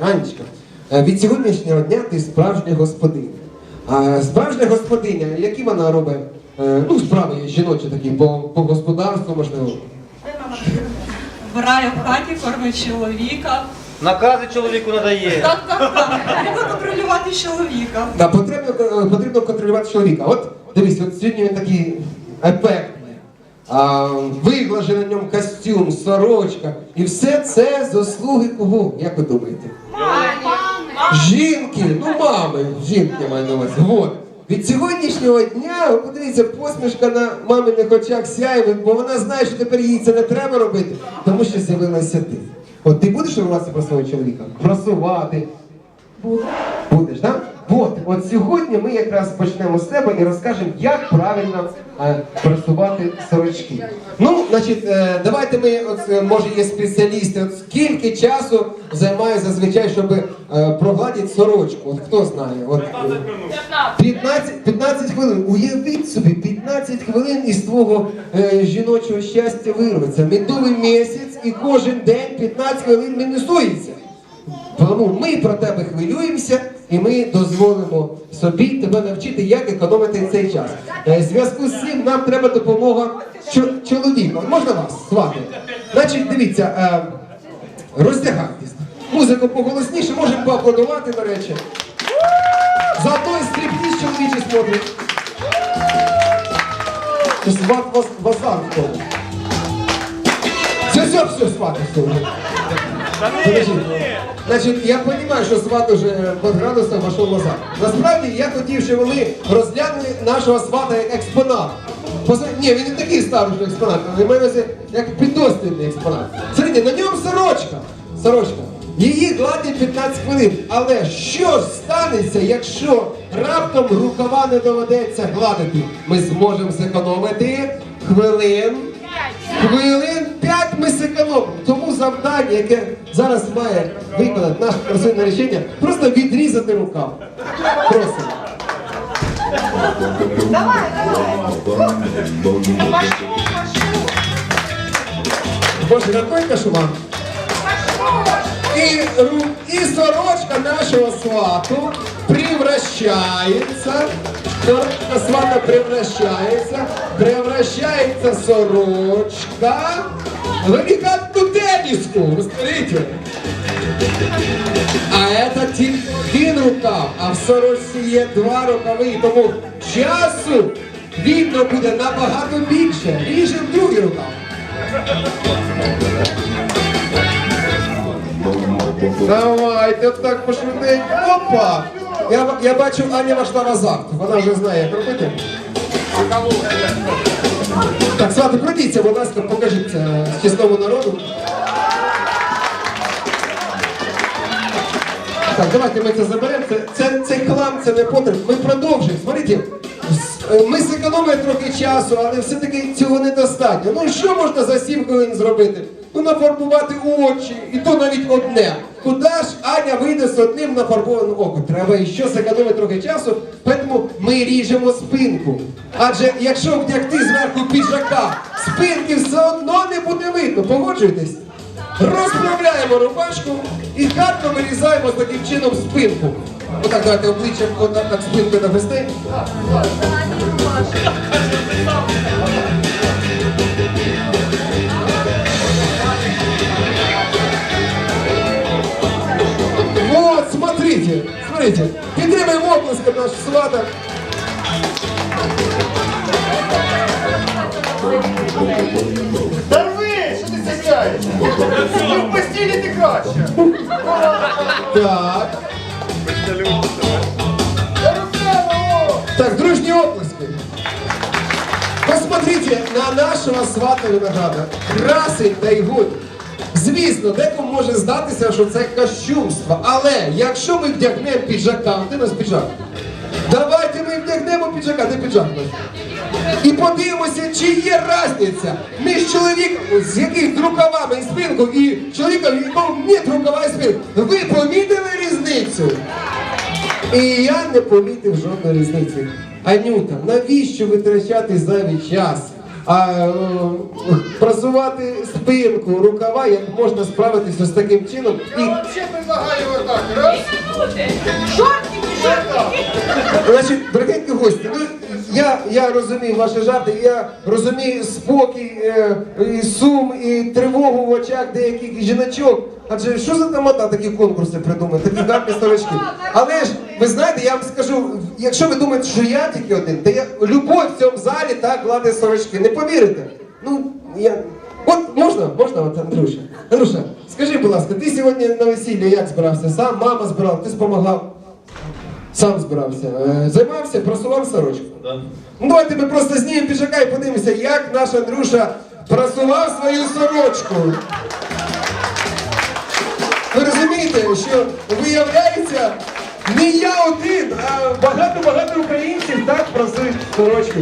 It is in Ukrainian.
Анечка, е, від сьогоднішнього дня ти справжня господиня. А справжня господиня, які вона робить? Е, Ну, справи жіночі такі, по, по господарству, можливо. Вбирає в хаті, кормить чоловіка. Накази чоловіку надає. Так, так, так. Треба контролювати чоловіка. Да, потрібно, е, потрібно контролювати чоловіка. От дивись, от сьогодні він такий ефектний. Виглажений на ньому костюм, сорочка. І все це заслуги кого? Як ви думаєте? Жінки, ну мами, жінки маю на увазі. Вот. Від сьогоднішнього дня, ви подивіться, посмішка на маминих очах сяє, бо вона знає, що тепер їй це не треба робити, тому що з'явилася ти. От ти будеш турбуватися про свого чоловіка? Просувати. Будеш, так? От, от сьогодні ми якраз почнемо з тебе і розкажемо, як правильно е, просувати сорочки. Ну, значить, е, давайте ми, от, е, може, є спеціалісти, от скільки часу займає зазвичай, щоб е, прогладити сорочку? От хто знає? От, е, 15, 15 хвилин. Уявіть собі, 15 хвилин із твого е, жіночого щастя вирветься. Медовий місяць і кожен день 15 хвилин мінусується. Тому ми про тебе хвилюємося і ми дозволимо собі тебе навчити, як економити цей час. Е, зв'язку з цим нам треба допомога чо- чоловіка. Можна вас звати? Значить, дивіться, е, роздягайтесь. Музику поголосніше, можемо поаплодувати, до речі. Заодно і стрібність чоловічі смотрять. Сват вас базар в. Все, все, все, свати. Значить, я розумію, що сват уже під градусом вошов в азарт. Насправді я хотів, щоб ви розглянули нашого свата як експонат. Посмотри- Ні, він не такий старий експонат, має на увазі як підослідний експонат. Смотрите, на ньому сорочка. Сорочка. Її гладять 15 хвилин. Але що станеться, якщо раптом рукава не доведеться гладити? Ми зможемо зекономити хвилин. Хвилин 5 ми зекономимо. Завдання, яке зараз має виконати наше красиве рішення, просто відрізати рукав. Просимо. Давай, давай. Боже, какой кошмар. И, ру- и сорочка нашего свату превращается, сорочка свата превращается, превращается сорочка в тенниску, вы смотрите. А это тільки один рукав, а в сорочці є два рукави, і тому часу видно буде набагато більше. Ріжемо другий рукав. Давайте так пошвиденько. Опа! Я, я бачу, Аня вошла в азарт. Вона вже знає, як робити. Так, свати, пройдіться, будь ласка, покажіть це чесному народу. Так, давайте ми це заберемо. Це, це, цей хлам, це не потрібно. Ми продовжуємо. Смотрите, е, ми зекономимо трохи часу, але все-таки цього недостатньо. Ну що можна за 7 хвилин зробити? Ну нафарбувати очі, і то навіть одне. Куди ж Аня вийде з одним нафарбованим оком? Треба іще зекономити трохи часу, тому ми ріжемо спинку. Адже якщо вдягти зверху піджака, спинки все одно не буде видно. Погоджуєтесь? Розправляємо рубашку і гарно вирізаємо таким чином спинку. Отак давайте обличчям отак так спинку навести. Вот, смотрите, смотрите. Підтримаємо оплеском наш. Та рви, що ти? Ти в постілі ти краще. Так. Та! Так, дружні оплески. Посмотрите на нашого свата винограда. Красень гуд. Звісно, декому може здатися, що це кощунство. Але якщо ми вдягнемо піджака, де нас піджак? Давайте ми вдягнемо піджака, де піджак наш? І подивимося, чи є різниця між чоловіком, з яких рукавами і спинку, і чоловіком, якого нет рукава і спинку. Ви помітили різницю? І я не помітив жодної різниці. Анюта, навіщо витрачати зайвий час? А е, просувати спинку, рукава, як можна справитися з таким чином. І Я вообще предлагаю вот так. Раз. Значить, дорогенькі гості, ну я, я розумію ваші жарти, я розумію спокій, е, і сум і тривогу в очах деяких жіночок. Адже що за тамада такі конкурси придумали, такі гарні сорочки. Але ж ви знаєте, я вам скажу, якщо ви думаєте, що я тільки один, то я любов в цьому залі так гладить сорочки. Не повірите? Ну я. От можна, можна, от Андрюша. Андрюша, скажи, будь ласка, ти сьогодні на весілля як збирався? Сам мама збирала, ти допомагав? Сам збирався. Е, Займався, просував сорочку. Да. Ну давайте ми просто знімемо піджака і подивимося, як наш Андрюша просував свою сорочку. Ви розумієте, що виявляється, не я один, а багато-багато українців так просують сорочку.